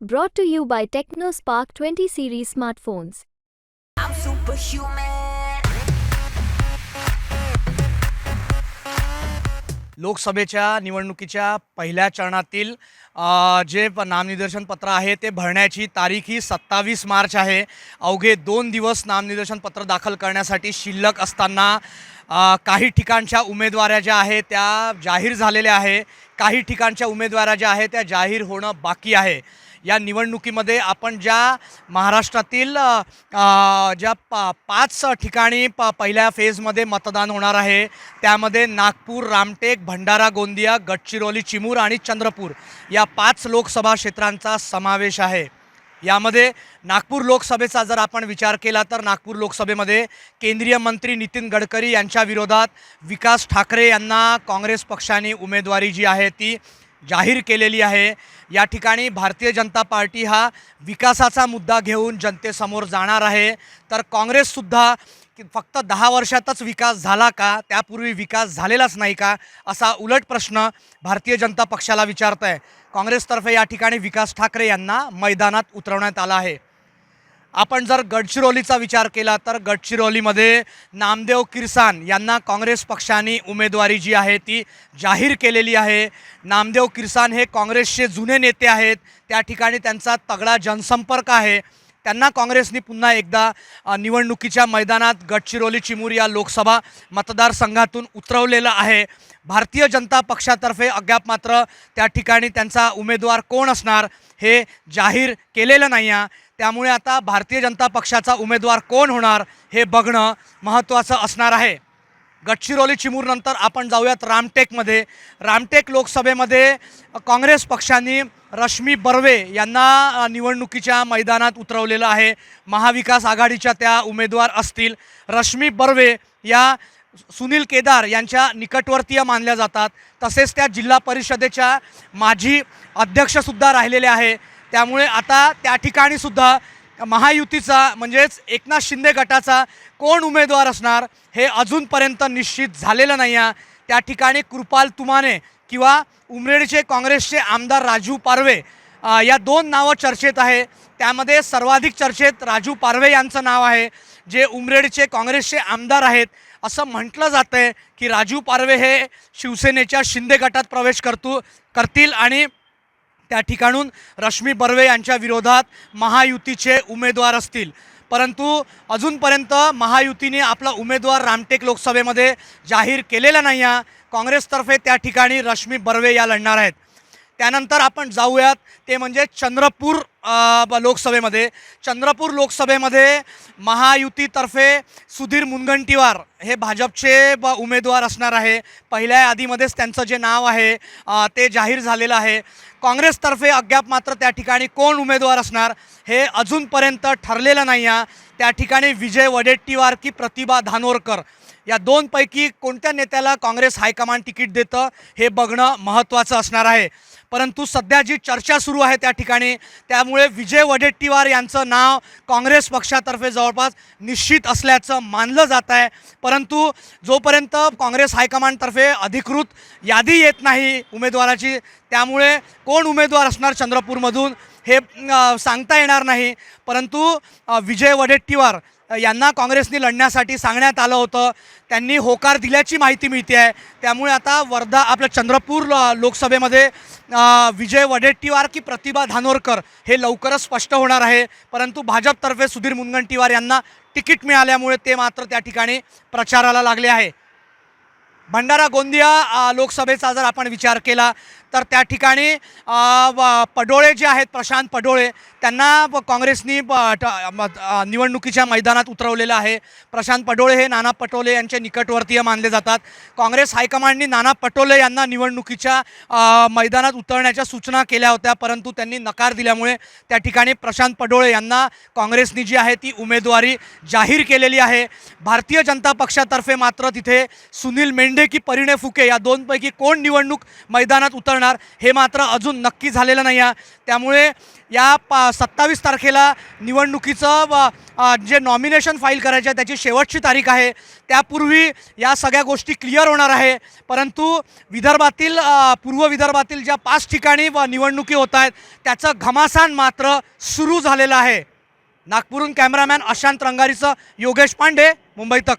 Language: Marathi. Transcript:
Brought to you by TechnoSpark 20 series smartphones. I'm superhuman. लोकसभेच्या निवडणुकीच्या पहिल्या चरणातील अ, जे प- नामनिर्देशन पत्र आहे ते भरण्याची तारीख ही सत्तावीस मार्च आहे अवघे दोन दिवस नामनिर्देशन पत्र दाखल करण्यासाठी शिल्लक असताना अ, काही ठिकाणच्या उमेदवाऱ्या ज्या आहेत त्या जाहीर झालेल्या आहे काही ठिकाणच्या उमेदवाऱ्या ज्या आहेत त्या जाहीर होणं बाकी आहे या निवडणुकीमध्ये आपण ज्या महाराष्ट्रातील ज्या पा पाच ठिकाणी प पहिल्या फेजमध्ये मतदान होणार आहे त्यामध्ये नागपूर रामटेक भंडारा गोंदिया गडचिरोली चिमूर आणि चंद्रपूर या पाच लोकसभा क्षेत्रांचा समावेश आहे. यामध्ये नागपूर लोकसभेचा जर आपण विचार केला तर नागपूर लोकसभेमध्ये केंद्रीय मंत्री नितीन गडकरी यांच्या विरोधात विकास ठाकरे यांना काँग्रेस पक्षाने उमेदवारी जी आहे ती जाहीर केलेली आहे. या ठिकाणी भारतीय जनता पार्टी हा विकासाचा मुद्दा घेऊन जनतेसमोर जाणार आहे. तर काँग्रेससुद्धा फक्त दहा वर्षातच विकास झाला का? त्यापूर्वी विकास झालेलाच नाही का? असा उलट प्रश्न भारतीय जनता पक्षाला विचारत आहे काँग्रेसतर्फे या ठिकाणी विकास ठाकरे यांना मैदानात उतरवण्यात आला आहे. आपण जर गडचिरोलीचा विचार केला तर गडचिरोलीमध्ये नामदेव किरसान यांना काँग्रेस पक्षाने उमेदवारी जी आहे ती जाहीर केलेली आहे. नामदेव किरसान हे काँग्रेसचे जुने नेते आहेत. त्या ठिकाणी त्यांचा तगडा जनसंपर्क आहे. त्यांना काँग्रेसने पुन्हा एकदा निवडणुकीच्या मैदानात गडचिरोली चिमूर या लोकसभा मतदारसंघातून उतरवलेलं आहे. भारतीय जनता पक्षातर्फे अद्याप मात्र त्या ठिकाणी त्यांचा उमेदवार कोण असणार हे जाहीर केलेलं नाही आहे त्यामुळे आता भारतीय जनता पक्षाचा उमेदवार कोण होणार हे बघणं महत्त्वाचं असणार आहे. गडचिरोली चिमूरनंतर आपण जाऊयात रामटेकमध्ये. रामटेक लोकसभेमध्ये काँग्रेस पक्षाने रश्मी बर्वे यांना निवडणुकीच्या मैदानात उतरवलेलं आहे. महाविकास आघाडीच्या त्या उमेदवार असतील. रश्मी बर्वे या सुनील केदार यांच्या निकटवर्तीय मानल्या जातात. तसेच त्या जिल्हा परिषदेच्या माजी अध्यक्षसुद्धा राहिलेले आहे. त्यामुळे आता त्या ठिकाणी सुद्धा महायुतीचा म्हणजेच एकनाथ शिंदे गटाचा कोण उमेदवार असणार हे अजूनपर्यंत निश्चित झालेलं नाही आहे त्या ठिकाणी कृपाल तुमाने किंवा उमरेडचे काँग्रेसचे आमदार राजू पारवे या दोन नावं चर्चेत आहे. त्यामध्ये सर्वाधिक चर्चेत राजू पारवे यांचं नाव आहे जे उमरेडचे काँग्रेसचे आमदार आहेत. असं म्हटलं जातं आहे की राजू पारवे हे शिवसेनेच्या शिंदे गटात प्रवेश करतो करतील आणि त्या ठिकाणून रश्मी बर्वे यांच्या विरोधात महायुतीचे उमेदवार असतील. परंतु अजूनपर्यंत महायुतीने आपला उमेदवार रामटेक लोकसभेमध्ये जाहीर केलेला नाही आहे काँग्रेसतर्फे त्या ठिकाणी रश्मी बर्वे या लढणार आहेत. त्यानंतर आपण जाऊयात ते म्हणजे चंद्रपूर ब- लोकसभेमध्ये. चंद्रपूर लोकसभेमध्ये महायुतीतर्फे सुधीर मुनगंटीवार हे भाजपचे ब उमेदवार असणार आहे. पहिल्या यादीमध्येच त्यांचं जे नाव आहे ते जाहीर झालेलं आहे. काँग्रेसतर्फे अद्याप मात्र त्या ठिकाणी कोण उमेदवार असणार हे अजूनपर्यंत ठरलेलं नाही आहे त्या ठिकाणी विजय वडेट्टीवार की प्रतिभा धानोरकर. या दोनपैकी कोणत्या नेत्याला काँग्रेस हायकमांड तिकीट देतं हे बघणं महत्त्वाचं असणार आहे. परंतु सध्या जी चर्चा सुरू आहे त्या ठिकाणी त्यामुळे विजय वडेट्टीवार यांचं नाव काँग्रेस पक्षातर्फे जवळपास निश्चित असल्याचं मानलं जात आहे. परंतु जोपर्यंत काँग्रेस हायकमांडतर्फे अधिकृत यादी येत नाही उमेदवाराची त्यामुळे कोण उमेदवार असणार चंद्रपूरमधून? हे सांगता येणार नाही. परंतु विजय वडेट्टीवार यांना काँग्रेसने लढण्यासाठी सांगण्यात आलं होतं. त्यांनी होकार दिल्याची माहिती मिळते आहे त्यामुळे आता वर्धा आपल्या चंद्रपूर लोकसभेमध्ये विजय वडेट्टीवार की प्रतिभा धानोरकर हे लवकरच स्पष्ट होणार आहे. परंतु भाजपतर्फे सुधीर मुनगंटीवार यांना तिकीट मिळाल्यामुळे ते मात्र त्या ठिकाणी प्रचाराला लागले आहे. भंडारा गोंदिया लोकसभेचा जर आपण विचार केला तर त्या ठिकाणी व- पडोळे जे आहेत प्रशांत पडोळे त्यांना काँग्रेसनी ट- म- निवडणुकीच्या मैदानात उतरवलेलं आहे. प्रशांत पडोळे हे नाना पटोले यांचे निकटवर्तीय मानले जातात. काँग्रेस हायकमांडनी नाना पटोले यांना निवडणुकीच्या मैदानात उतरण्याच्या सूचना केल्या होत्या परंतु त्यांनी नकार दिल्यामुळे त्या ठिकाणी प्रशांत पडोळे यांना काँग्रेसनी जी आहे ती उमेदवारी जाहीर केलेली आहे. भारतीय जनता पक्षातर्फे मात्र तिथे सुनील मेंढ की परिणय फुके या दोनपैकी कोण निवडणूक मैदानात उतरणार हे मात्र अजून नक्की झालेलं नाही आहे. त्यामुळे या पा सत्तावीस तारखेला निवडणुकीचं व, जे नॉमिनेशन फाईल करायचं आहे त्याची शेवटची तारीख आहे. त्यापूर्वी या सगळ्या गोष्टी क्लिअर होणार आहे. परंतु विदर्भातील पूर्व विदर्भातील ज्या पाच ठिकाणी व निवडणुकी होत आहेत त्याचं घमासान मात्र सुरू झालेलं आहे. नागपूरहून कॅमेरामॅन अशांत रंगारीचं योगेश पांडे मुंबई तक.